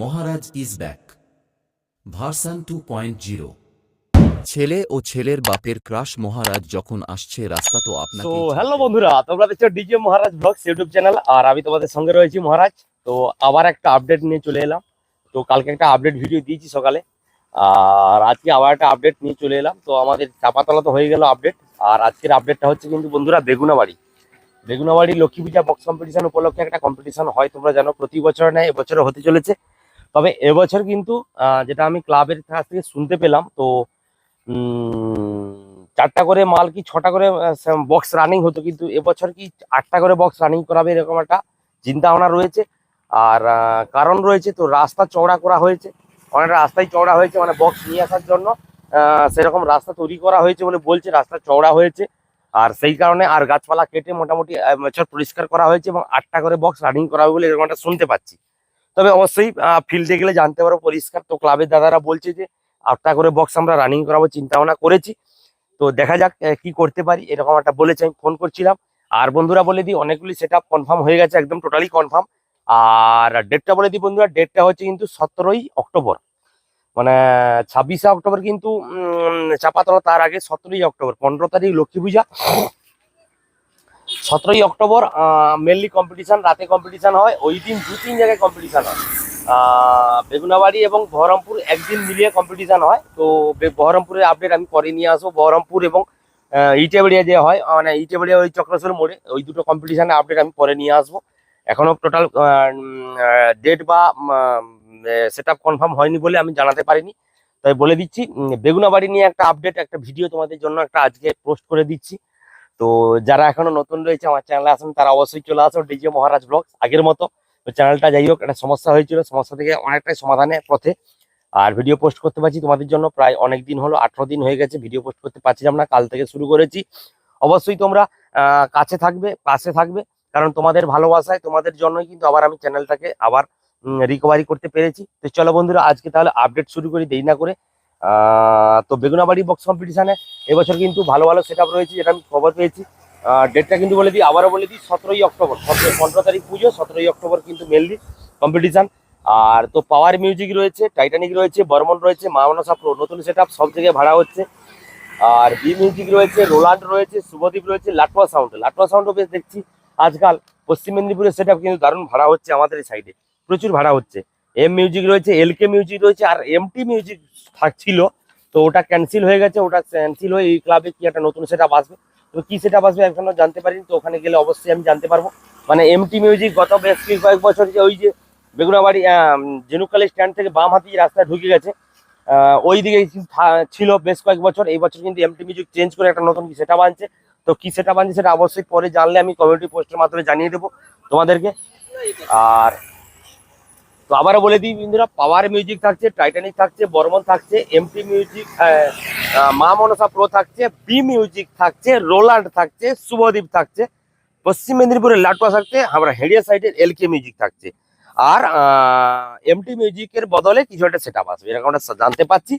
Maharaj is back. Version two point zero. ছেলে ও ছেলের বাপের ক্রাশ মহারাজ যখন আসছে রাস্তা তো তো হ্যালো বন্ধুরা তোমরা দেখছ DJ Maharaj vlogs YouTube channel আর আমি তোমাদের সঙ্গে রয়েছি মহারাজ। তো আবার একটা আপডেট নিয়ে চলে এলাম। তো কালকে একটা আপডেট ভিডিও দিয়েছি সকালে। আর আজকে আবার একটা আপডেট নিয়ে চলে এলাম। তো আমাদের চাপাতলা তো হয়ে গেল আপডেট আর আজকের আপডেটটা হচ্ছে কিন্তু বন্ধুরা বেগুনাবাড়ি। বেগুনাবাড়ি লক্ষ্মী পূজা বক্স কম্পিটিশন উপলক্ষে একটা কম্পিটিশন হয় তোমরা জানো প্রতি বছর নেয় এবছরে হতে চলেছে। তবে এবছর কিন্তু যেটা আমি ক্লাবের কাছ থেকে শুনতে পেলাম, তো চারটা করে মাল কি ছটা করে বক্স রানিং হতো, কিন্তু এবছর কি আটটা করে বক্স রানিং করাবে এরকম একটা চিন্তা ভাবনা রয়েছে। আর কারণ রয়েছে তো, রাস্তা চওড়া করা হয়েছে। অনেকটা রাস্তায় চওড়া হয়েছে মানে বক্স নিয়ে আসার জন্য সেরকম রাস্তা তৈরি করা হয়েছে বলে বলছে, রাস্তা চওড়া হয়েছে। আর সেই কারণে আর গাছপালা কেটে মোটামুটি বছর পরিষ্কার করা হয়েছে এবং আটটা করে বক্স রানিং করা হবে বলে এরকম একটা শুনতে পাচ্ছি। তবে অবশ্যই ফিল্ডে গেলে জানতে পারব পরিষ্কার। তো ক্লাবের দাদারা বলছে যে, আটটা করে বক্স আমরা রানিং করাবো চিন্তা ভাবনা করেছি। তো দেখা যাক কি করতে পারি, এরকম একটা বলেছে, আমি ফোন করছিলাম। আর বন্ধুরা বলে দিই, অনেকগুলি সেট কনফার্ম হয়ে গেছে, একদম টোটালি কনফার্ম আর ডেটটা বলে দিই বন্ধুরা ডেটটা হচ্ছে কিন্তু সতেরোই অক্টোবর। মানে ছাব্বিশে অক্টোবর কিন্তু চাপাতলা তার আগে সতেরোই অক্টোবর, পনেরো তারিখ লক্ষ্মী পূজা। সতেরোই অক্টোবর মেনলি কম্পিটিশান রাতে কম্পিটিশান হয়, ওই দিন দু তিন জায়গায় কম্পিটিশান হয়। বেগুনাবাড়ি এবং বহরমপুর একদিন মিলিয়ে কম্পিটিশান হয়। তো বহরমপুরের আপডেট আমি পরে নিয়ে আসব। বহরমপুর এবং ইটেবাড়িয়া যে হয় মানে ইটেবাড়িয়া ওই চক্রেশ্বর মোড়ে, ওই দুটো কম্পিটিশনের আপডেট আমি পরে নিয়ে আসব। এখনও টোটাল ডেট বা সেট কনফার্ম হয়নি বলে আমি জানাতে পারিনি। তাই বলে দিচ্ছি বেগুনাবাড়ি নিয়ে একটা আপডেট একটা ভিডিও তোমাদের জন্য একটা আজকে পোস্ট করে দিচ্ছি। তো যারা এখনও নতুন রয়েছে আমার চ্যানেলে আসেন, তারা অবশ্যই চলে আসো ডিজে মহারাজ ব্লগ আগের মতো। তো চ্যানেলটা যাই হোক, একটা সমস্যা হয়েছিল, সমস্যা থেকে অনেকটাই সমাধানের পথে। আর ভিডিও পোস্ট করতে পারছি তোমাদের জন্য প্রায় অনেক দিন হলো, আঠারো দিন হয়ে গেছে ভিডিও পোস্ট করতে পারছিলাম না কাল থেকে শুরু করেছি। অবশ্যই তোমরা কাছে থাকবে, পাশে থাকবে, কারণ তোমাদের ভালোবাসায়, তোমাদের জন্যই কিন্তু আবার আমি চ্যানেলটাকে আবার রিকভারি করতে পেরেছি। তো চলো বন্ধুরা, আজকে তাহলে আপডেট শুরু করি, দেরি না করে। তো বেগুনাবাড়ি বক্স কম্পিটিশনে এবছর কিন্তু ভালো ভালো সেট রয়েছে, যেটা আমি খবর পেয়েছি। ডেটটা কিন্তু বলে দিই, আবারও বলে দিই, সতেরোই অক্টোবর, সতেরো, পনেরো তারিখ পুজো, সতেরোই অক্টোবর কিন্তু মেনলি কম্পিটিশান আর তো পাওয়ার মিউজিক রয়েছে টাইটানিক রয়েছে, বর্মন রয়েছে মামনসা প্রো নতুন সেট সব জায়গায় ভাড়া হচ্ছে। আর বি মিউজিক রয়েছে রোলান্ড রয়েছে শুভদীপ রয়েছে লাটুয়া সাউন্ড লাটুয়া সাউন্ডও বেশ দেখছি। আজকাল পশ্চিম মেদিনীপুরের সেট কিন্তু দারুণ ভাড়া হচ্ছে আমাদের এই সাইডে প্রচুর ভাড়া হচ্ছে। এম মিউজিক রয়েছে এলকে মিউজিক রয়েছে আর এমটি মিউজিক থাকছিল তো ওটা ক্যান্সেল হয়ে গেছে, ওটা ক্যান্সেল হয়ে এই ক্লাবে কি একটা নতুন সেট আসবে। তো কি সেট আসবে এখনও জানতে পারিনি, তো ওখানে গেলে অবশ্যই আমি জানতে পারব। মানে এমটি মিউজিক গত বেশ কি কয়েক বছর যে ওই যে বেগুনাবাড়ি জেনুকালি স্ট্যান্ড থেকে বাম হাতি রাস্তায় ঢুকে গেছে ওই দিকে ছিল বেশ কয়েক বছর। এই বছর কিন্তু এমটি মিউজিক চেঞ্জ করে একটা নতুন কি সেটা বানছে তো কি সেটা বানছে সেটা অবশ্যই পরে জানলে আমি কমিউনিটি পোস্টের মাধ্যমে জানিয়ে দেবো তোমাদেরকে। আর তো আবারও বলে দিই বন্ধুরা পাওয়ার মিউজিক থাকছে টাইটানিক থাকছে বর্মন থাকছে MT music Maa Manasa pro থাকছে বি মিউজিক থাকছে রোলান্ড থাকছে শুভদীপ থাকছে, পশ্চিম মেদিনীপুরের লাটুয়া থাকছে, আমরা হেডিয়া সাইডের এলকে মিউজিক থাকছে। আর এমটি মিউজিকের বদলে কিছু একটা সেট আসবে এরকম একটা জানতে পাচ্ছি।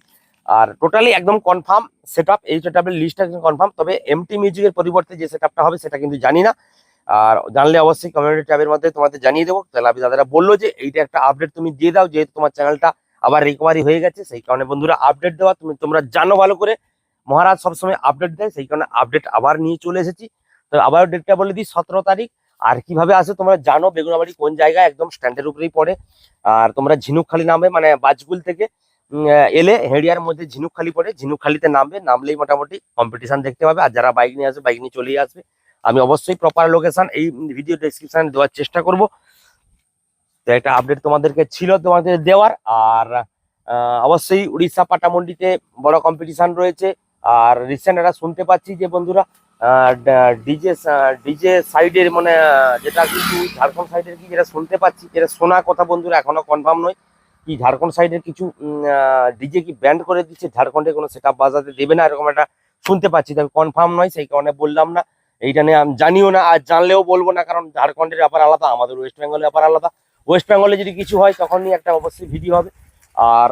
আর টোটালি একদম কনফার্ম সেট এই সেট লিস্টটা কনফার্ম তবে এমটি মিউজিকের পরিবর্তে যে সেট হবে সেটা কিন্তু জানি না। আর জানলে অবশ্যই কমিউনিটি ট্যাবের মধ্যে তোমাদের জানিয়ে দেবো। তাহলে আমি দাদারা বলল যে, এইটা একটা আপডেট তুমি দিয়ে দাও, যেহেতু তোমার চ্যানেলটা আবার রিকভারি হয়ে গেছে, সেই কারণে বন্ধুরা আপডেট দেওয়া, তুমি, তোমরা জানো ভালো করে। মহারাজ সবসময় আপডেট দেয়, সেই কারণে আপডেট আবার নিয়ে চলে এসেছি। তো আবার ডেটটা বলে দিই, সতেরো তারিখ। আর কীভাবে আসে তোমরা জানো, বেগুনাবাড়ি কোন জায়গায়? একদম স্ট্যান্ডের উপরেই পড়ে। আর তোমরা ঝিনুকখালি নামবে মানে বাজগুল থেকে এলে হেডিয়ার মধ্যে ঝিনুকখালি পড়ে। ঝিনুকখালিতে নামবে, নামলেই মোটামুটি কম্পিটিশন দেখতে পাবে। আর যারা বাইক নিয়ে আসবে বাইক নিয়ে চলেই আসবে। আমি অবশ্যই প্রপার লোকেশন এই ভিডিও ডেসক্রিপশনে দেওয়ার চেষ্টা করব। তো একটা আপডেট তোমাদেরকে ছিল তোমাদের দেওয়ার। আর অবশ্যই উড়িষ্যা পাটামন্ডিতে বড় কম্পিটিশন রয়েছে। আর রিসেন্ট এটা শুনতে পাচ্ছি যে বন্ধুরা ডিজে ডিজে সাইডের মানে যেটা কিন্তু ঝাড়খণ্ড সাইডের কি, যেটা শুনতে পাচ্ছি, যেটা শোনা কথা বন্ধুরা, এখনও কনফার্ম নয়। কি, ঝাড়খণ্ড সাইডের কিছু ডিজে কি ব্যান্ড করে দিচ্ছে? ঝাড়খণ্ডে কোনো সেট বাজাতে দেবে না, এরকম একটা শুনতে পাচ্ছি। তবে কনফার্ম নয়, সেই কারণে বললাম না। এইটা নিয়ে আমি জানিও না, আর জানলেও বলব না, কারণ ঝাড়খণ্ডের ব্যাপার আলাদা, আমাদের ওয়েস্ট বেঙ্গলের ব্যাপার আলাদা। ওয়েস্ট বেঙ্গলে যদি কিছু হয়, তখনই একটা অবশ্যই ভিডিও হবে। আর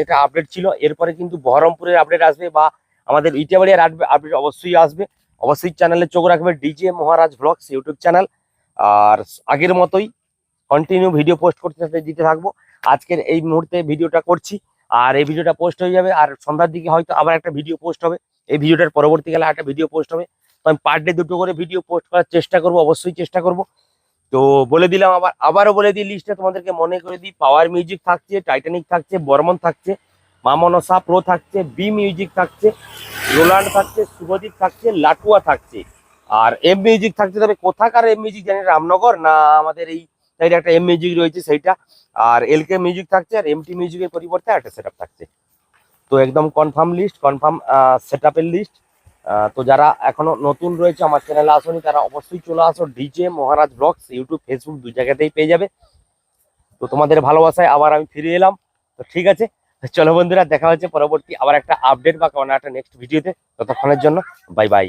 এটা আপডেট ছিল, এরপরে কিন্তু বহরমপুরের আপডেট আসবে বা আমাদের ইটাবাড়িয়ার আপডেট অবশ্যই আসবে। অবশ্যই চ্যানেলে চোখ রাখবে DJ Maharaj vlogs YouTube channel আর আগের মতোই কন্টিনিউ ভিডিও পোস্ট করতে দিতে থাকব। আজকের এই মুহূর্তে ভিডিওটা করছি, আর এই ভিডিওটা পোস্ট হয়ে যাবে, আর সন্ধ্যার দিকে হয়তো আবার একটা ভিডিও পোস্ট হবে। এই ভিডিওটার পরবর্তীকালে একটা ভিডিও পোস্ট হবে। আমি পার ডে দুটো করে ভিডিও পোস্ট করার চেষ্টা করব, অবশ্যই চেষ্টা করব। তো বলে দিলাম আবার, আবারও বলে দিই লিস্টে তোমাদেরকে মনে করে দিই পাওয়ার মিউজিক থাকছে টাইটানিক থাকছে, বর্মন থাকছে, মামনসা প্রো থাকছে বি মিউজিক থাকছে রোলান্ড থাকছে, শুভদীপ থাকছে, লাটুয়া থাকছে। আর এম মিউজিক থাকছে, তবে কোথাকার এম মিউজিক জানি রামনগর? না, আমাদের এই সাইডে একটা এম মিউজিক রয়েছে সেইটা। আর এলকে মিউজিক থাকছে, আর এমটি মিউজিকের পরিবর্তে একটা সেট থাকছে। তো একদম confirm list confirm set list তো যারা এখনও নতুন রয়েছে আমার চ্যানেলে আসনি, তারা অবশ্যই চলে আসো DJ Maharaj vlogs, YouTube, Facebook, দুই জায়গাতেই পেয়ে যাবে। তো তোমাদের ভালোবাসায় আবার আমি ফিরে এলাম। তো ঠিক আছে, চলো বন্ধুরা, দেখা হচ্ছে পরবর্তী আবার একটা আপডেট বা কোনো একটা নেক্সট ভিডিওতে ততক্ষণের জন্য বাই বাই